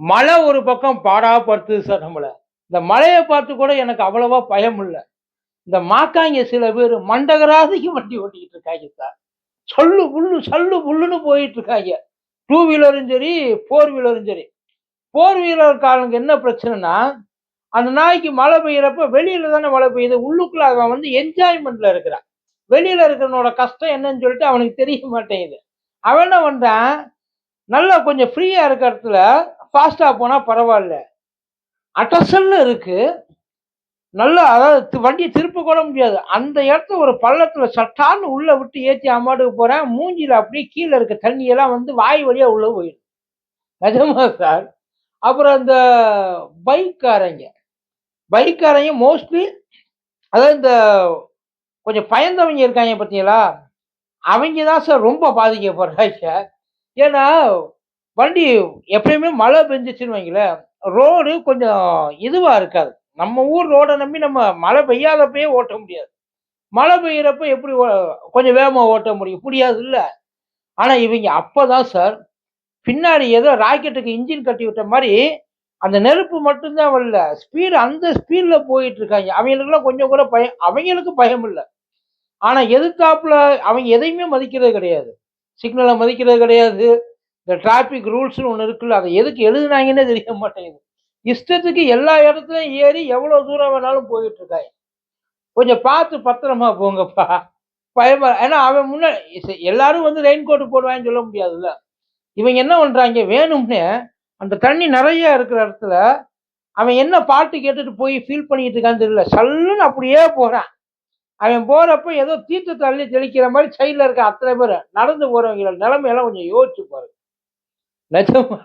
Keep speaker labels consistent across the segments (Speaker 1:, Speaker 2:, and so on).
Speaker 1: மழை ஒரு பக்கம் பாடாப்படுத்துது சார் நம்மளை. இந்த மழையை பார்த்து கூட எனக்கு அவ்வளவா பயம் இல்லை. இந்த மாக்காங்க சில பேர் மண்டகராதிக்கு வண்டி ஓட்டிக்கிட்டு இருக்காங்க சார். சொல்லு புல்லு சல்லு புல்லுன்னு போயிட்டு இருக்காங்க. டூ வீலரும் சரி ஃபோர் வீலரும் சரி. ஃபோர் வீலர் காரனுக்கு என்ன பிரச்சனைனா அந்த நாய்க்கு மழை பெய்யறப்ப வெளியில தானே மழை பெய்யுது. உள்ளுக்குள்ள அவன் வந்து என்ஜாய்மெண்ட்ல இருக்கிறான். வெளியில இருக்கிறவனோட கஷ்டம் என்னன்னு சொல்லிட்டு அவனுக்கு தெரிய மாட்டேங்குது. அவன் என்ன பண்றான்? நல்லா கொஞ்சம் ஃப்ரீயா இருக்க இடத்துல ஃபாஸ்ட்டாக போனால் பரவாயில்ல. அட்டசல்ல இருக்கு. நல்லா அதாவது வண்டியை திருப்ப கூட முடியாது. அந்த இடத்துல ஒரு பள்ளத்தில் சட்டான்னு உள்ளே விட்டு ஏற்றி அம்மாட்டுக்கு போகிறேன் மூஞ்சியில் அப்படியே கீழே இருக்க தண்ணியெல்லாம் வந்து வாய் வழியாக உள்ளே போயிடும். நிஜமா சார்? அப்புறம் இந்த பைக்காரங்க. பைக்காரங்க மோஸ்ட்லி அதாவது இந்த கொஞ்சம் பயந்தவங்க இருக்காங்க பார்த்தீங்களா அவங்க தான் சார் ரொம்ப பாதிக்கப்படுறாங்க. ஏன்னா வண்டி எப்பயுமே மழை பெஞ்சிச்சுன்னு வைங்களேன் ரோடு கொஞ்சம் இதுவாக இருக்காது. நம்ம ஊர் ரோடை நம்பி நம்ம மழை பெய்யாதப்பயே ஓட்ட முடியாது. மழை பெய்யறப்ப எப்படி ஓ- கொஞ்சம் வேகமாக ஓட்ட முடியும்? முடியாது இல்லை. ஆனால் இவங்க அப்போ தான் சார் பின்னாடி ஏதோ ராக்கெட்டுக்கு இன்ஜின் கட்டி விட்ட மாதிரி அந்த நெருப்பு மட்டும்தான் வரல. ஸ்பீடு அந்த ஸ்பீடில் போயிட்டு இருக்காங்க. அவங்களுக்குலாம் கொஞ்சம் கூட பயம் அவங்களுக்கு பயம் இல்லை. ஆனால் எதிர்த்தாப்புல அவங்க எதையுமே மதிக்கிறது கிடையாது. சிக்னலை மதிக்கிறது கிடையாது. இந்த டிராஃபிக் ரூல்ஸ்னு ஒன்று இருக்குல்ல அதை எதுக்கு எழுதுனாங்கன்னே தெரிய மாட்டேங்குது. இஷ்டத்துக்கு எல்லா இடத்துலையும் ஏறி எவ்வளோ தூரம் வேணாலும் போயிட்டு இருக்காங்க கொஞ்சம் பார்த்து பத்திரமா போங்கப்பா. பயமா ஏன்னா அவன் முன்னாடி எல்லாரும் வந்து ரெயின் கோட் போடுவாங்கன்னு சொல்ல முடியாதுல்ல. இவங்க என்ன பண்றாங்க வேணும்னு அந்த தண்ணி நிறைய இருக்கிற இடத்துல அவன் என்ன பாட்டு கேட்டுட்டு போய் ஃபீல் பண்ணிட்டு இருக்கான்னு தெரியல. சல்லுன்னு அப்படியே போகிறான் அவன் போகிறப்ப ஏதோ தீர்த்து தள்ளி தெளிக்கிற மாதிரி சைடில் இருக்க அத்தனை பேர் நடந்து போகிறவங்க நிலைமையெல்லாம் கொஞ்சம் யோசிச்சு பாருங்க. நிஜமா?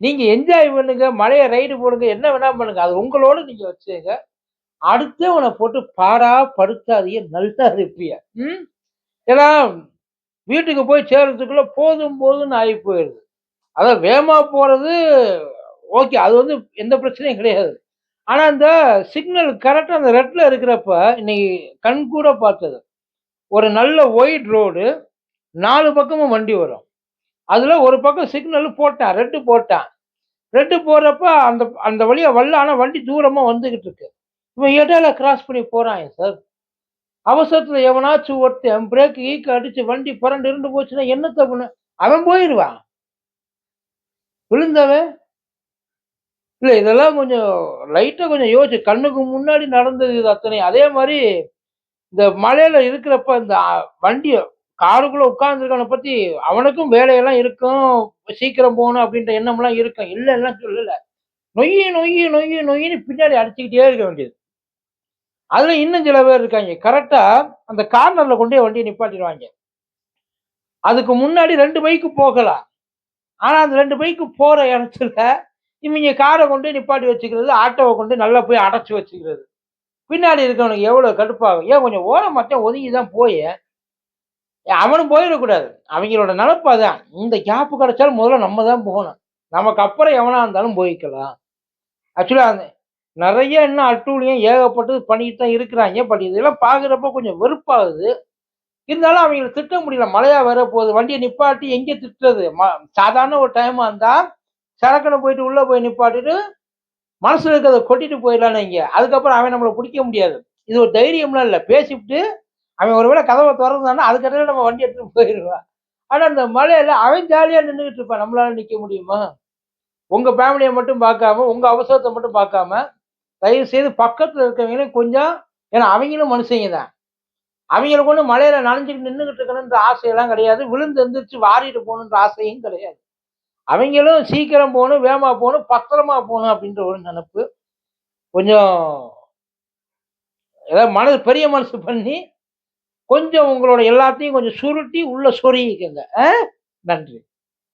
Speaker 1: நீங்க என்ஜாய் பண்ணுங்க மழையை ரைடு போடுங்க என்ன வேணா பண்ணுங்க. அது உங்களோட நீங்க வச்சுங்க அடுத்தவனை போட்டு பாடா படுத்தாதீங்க நல்லா இருப்பிய? ம். ஏன்னா வீட்டுக்கு போய் சேர்றதுக்குள்ள போதும் போதும்னு ஆகி போயிடுது. அதான் வேகமா போறது ஓகே அது வந்து எந்த பிரச்சனையும் கிடையாது. ஆனா இந்த சிக்னல் கரெக்டா அந்த ரெட்ல இருக்கிறப்ப இன்னைக்கு கண் கூட பார்த்தது. ஒரு நல்ல ஒயிட் ரோடு நாலு பக்கமும் வண்டி வரும். அதில் ஒரு பக்கம் சிக்னல் போட்டான் ரெட்டு போட்டான். ரெட்டு போறப்ப அந்த அந்த வழியாக வரல ஆனால் வண்டி தூரமாக வந்துக்கிட்டு இருக்கு. இவன் இடையில கிராஸ் பண்ணி போகிறான் சார் அவசரத்தில் எவனாச்சும் ஒருத்தன் பிரேக் ஈக்க அடித்து வண்டி புரண்டு இருந்து போச்சுன்னா என்ன தப்புன்னு அவன் போயிடுவான் விழுந்தவன்? இல்லை இதெல்லாம் கொஞ்சம் லைட்டாக கொஞ்சம் யோசிச்சு. கண்ணுக்கு முன்னாடி நடந்தது இது அத்தனை அதே மாதிரி இந்த மலையில் இருக்கிறப்ப இந்த வண்டியை காருக்குள்ள உட்கார்ந்துருக்கவனை பத்தி அவனுக்கும் வேலையெல்லாம் இருக்கும். சீக்கிரம் போகணும் அப்படின்ற எண்ணம்லாம் இருக்கும். இல்லை எல்லாம் சொல்லல. நொய்யி நொய்யி நொய்யி நொய்யின்னு பின்னாடி அடிச்சுக்கிட்டே இருக்க வேண்டியது. அதுல இன்னும் சில பேர் இருக்காங்க. கரெக்டா அந்த கார்னர்ல கொண்டே வண்டியை நிப்பாட்டிடுவாங்க. அதுக்கு முன்னாடி ரெண்டு பைக்கு போகலாம். ஆனா அந்த ரெண்டு பைக்கு போற இடத்துல இவங்க காரை கொண்டு நிப்பாட்டி வச்சுக்கிறது ஆட்டோவை கொண்டு நல்லா போய் அடைச்சி வச்சுக்கிறது. பின்னாடி இருக்கவனுக்கு எவ்வளவு கடுப்பாகும். ஏன் கொஞ்சம் ஓரம் மட்டும் ஒதுங்கி தான் போய் அவனும் போயிடக்கூடாது. அவங்களோட நினப்பு அதான். இந்த கேப்பு கிடைச்சாலும் முதல்ல நம்ம தான் போகணும். நமக்கு அப்புறம் எவனா இருந்தாலும் போய்க்கலாம். ஆக்சுவலாக அந்த நிறைய என்ன அட்டூழியம் ஏகப்பட்டது பண்ணிட்டு தான் இருக்கிறாங்க. பட் இதெல்லாம் பார்க்குறப்ப கொஞ்சம் வெறுப்பாகுது. இருந்தாலும் அவங்களை திட்ட முடியல. மழையா வர போகுது. வண்டியை நிப்பாட்டி எங்கே திட்டுறது? ம சாதாரண ஒரு டைம் இருந்தா சரக்குன்னு போயிட்டு உள்ளே போய் நிப்பாட்டிட்டு மனசுல இருக்கிறத கொட்டிட்டு போயிடலான்னு இங்கே அதுக்கப்புறம் அவன் நம்மளை பிடிக்க முடியாது. இது ஒரு தைரியம்லாம் இல்லை. பேசிவிட்டு அவன் ஒருவேளை கதவை திறந்தான்னா அதுக்கடையில் நம்ம வண்டி எடுத்துட்டு போயிடுவான். ஆனால் அந்த மலையில் அவன் ஜாலியாக நின்றுக்கிட்டு இருப்பான். நம்மளால நிற்க முடியுமா? உங்கள் ஃபேமிலியை மட்டும் பார்க்காம உங்கள் அவசரத்தை மட்டும் பார்க்காம தயவு செய்து பக்கத்தில் இருக்கவங்களையும் கொஞ்சம் ஏன்னா அவங்களும் மனுஷங்க தான். அவங்களுக்கு ஒன்றும் மலையில் நனைஞ்சிட்டு நின்றுகிட்டு இருக்கணுன்ற ஆசையெல்லாம் கிடையாது. விழுந்து எந்திரிச்சு வாரிட்டு போகணுன்ற ஆசையும் கிடையாது. அவங்களும் சீக்கிரம் போகணும் வேகமாக போகணும் பத்திரமா போகணும் அப்படின்ற ஒரு நினைப்பு கொஞ்சம் ஏதாவது மனது பெரிய மனசு பண்ணி கொஞ்சம் உங்களோட எல்லாத்தையும் கொஞ்சம் சுருட்டி உள்ள சொருகிக்கங்க ஆ? நன்றி